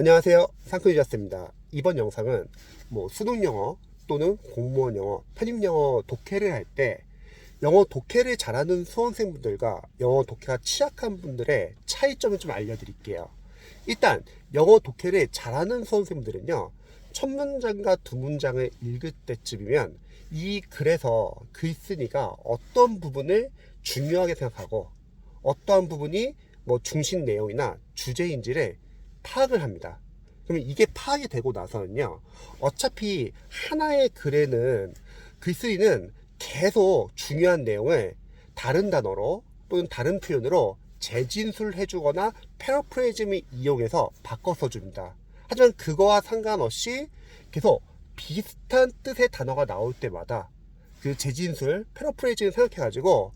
안녕하세요. 상크유자스입니다. 이번 영상은 뭐 수능 영어 또는 공무원 영어, 편입 영어 독해를 할 때 영어 독해를 잘하는 수험생분들과 영어 독해가 취약한 분들의 차이점을 좀 알려드릴게요. 일단 영어 독해를 잘하는 수험생분들은요. 첫 문장과 두 문장을 읽을 때쯤이면 이 글에서 글쓴이가 어떤 부분을 중요하게 생각하고 어떠한 부분이 뭐 중심 내용이나 주제인지를 파악을 합니다. 그러면 이게 파악이 되고 나서는요, 어차피 하나의 글에는 글쓰기는 계속 중요한 내용을 다른 단어로 또는 다른 표현으로 재진술해 주거나 패러프레이즘을 이용해서 바꿔서 줍니다. 하지만 그거와 상관없이 계속 비슷한 뜻의 단어가 나올 때마다 그 재진술, 패러프레이즘을 생각해가지고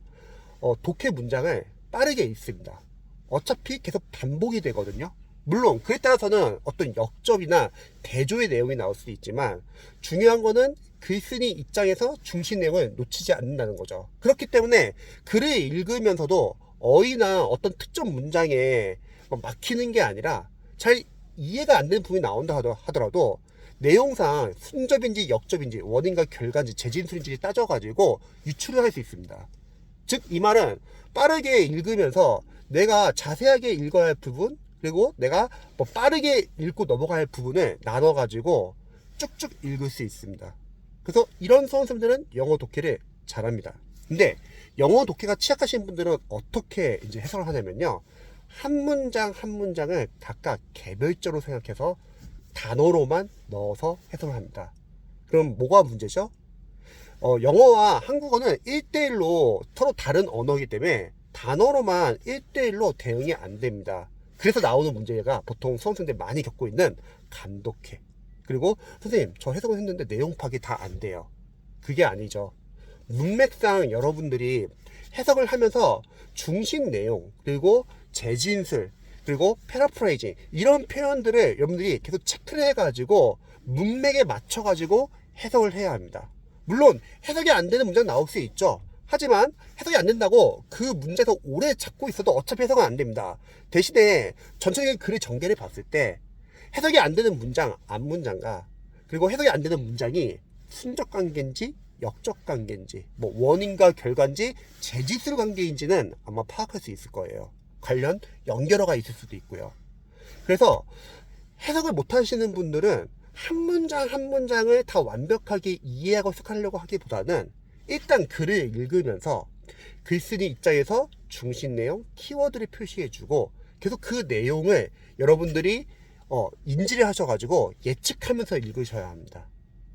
어, 독해 문장을 빠르게 읽습니다. 어차피 계속 반복이 되거든요. 물론 그에 따라서는 어떤 역접이나 대조의 내용이 나올 수도 있지만 중요한 거는 글쓴이 입장에서 중심 내용을 놓치지 않는다는 거죠. 그렇기 때문에 글을 읽으면서도 어휘나 어떤 특정 문장에 뭐 막히는 게 아니라 잘 이해가 안 되는 부분이 나온다 하더- 하더라도 내용상 순접인지 역접인지 원인과 결과인지 재진술인지 따져가지고 유출을 할수 있습니다. 즉 이 말은 빠르게 읽으면서 내가 자세하게 읽어야 할 부분 그리고 내가 뭐 빠르게 읽고 할 부분을 나눠 가지고 쭉쭉 읽을 수 있습니다. 그래서 이런 수험생들은 영어 독해를 잘합니다. 근데 영어 독해가 취약하신 분들은 어떻게 이제 해석을 하냐면요. 한 문장 한 문장을 각각 개별적으로 생각해서 단어로만 넣어서 해석을 합니다. 그럼 뭐가 문제죠? 어, 영어와 한국어는 1대1로 서로 다른 언어이기 때문에 단어로만 1대1로 대응이 안 됩니다. 그래서 나오는 문제가 보통 수험생들이 많이 겪고 있는 감독해. 그리고 선생님, 저 해석을 했는데 내용 파악이 다 안 돼요. 그게 아니죠. 문맥상 여러분들이 해석을 하면서 중심 내용, 그리고 재진술, 그리고 패러프레이징 이런 표현들을 여러분들이 계속 체크를 해가지고 문맥에 맞춰가지고 해석을 해야 합니다. 물론 해석이 안 되는 문장 나올 수 있죠. 하지만 해석이 안 된다고 그 문제에서 오래 잡고 있어도 어차피 해석은 안 됩니다. 대신에 전체적인 글의 전개를 봤을 때 해석이 안 되는 문장, 앞문장과 그리고 해석이 안 되는 문장이 순적 관계인지 역적 관계인지 뭐 원인과 결과인지 재지술 관계인지는 아마 파악할 수 있을 거예요. 관련 연결어가 있을 수도 있고요. 그래서 해석을 못 하시는 분들은 한 문장 한 문장을 다 완벽하게 이해하고 해석하려고 하기보다는 일단 글을 읽으면서 글쓴이 입장에서 중심 내용, 키워드를 표시해주고 계속 그 내용을 여러분들이 어, 인지를 하셔가지고 예측하면서 읽으셔야 합니다.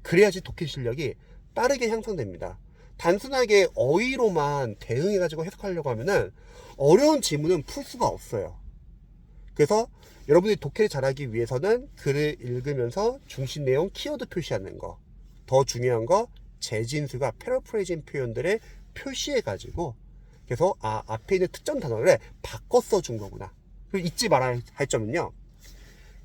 그래야지 독해 실력이 빠르게 향상됩니다. 단순하게 어휘로만 대응해가지고 해석하려고 하면은 어려운 지문은 풀 수가 없어요. 그래서 여러분들이 독해를 잘하기 위해서는 글을 읽으면서 중심 내용 키워드 표시하는 거. 더 중요한 거 재진술과 패러프레이징 표현들을 표시해 가지고 그래서 아 앞에 있는 특정 단어를 바꿔 써준 거구나. 그리고 잊지 말아야 할 점은요.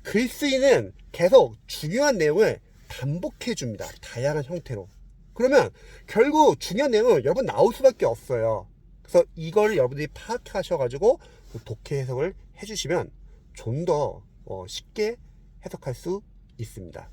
글쓰기는 계속 중요한 내용을 반복해 줍니다. 다양한 형태로. 그러면 결국 중요한 내용은 여러분 나올 수밖에 없어요. 그래서 이걸 여러분들이 파악하셔가지고 독해 해석을 해주시면 좀더 어, 쉽게 해석할 수 있습니다.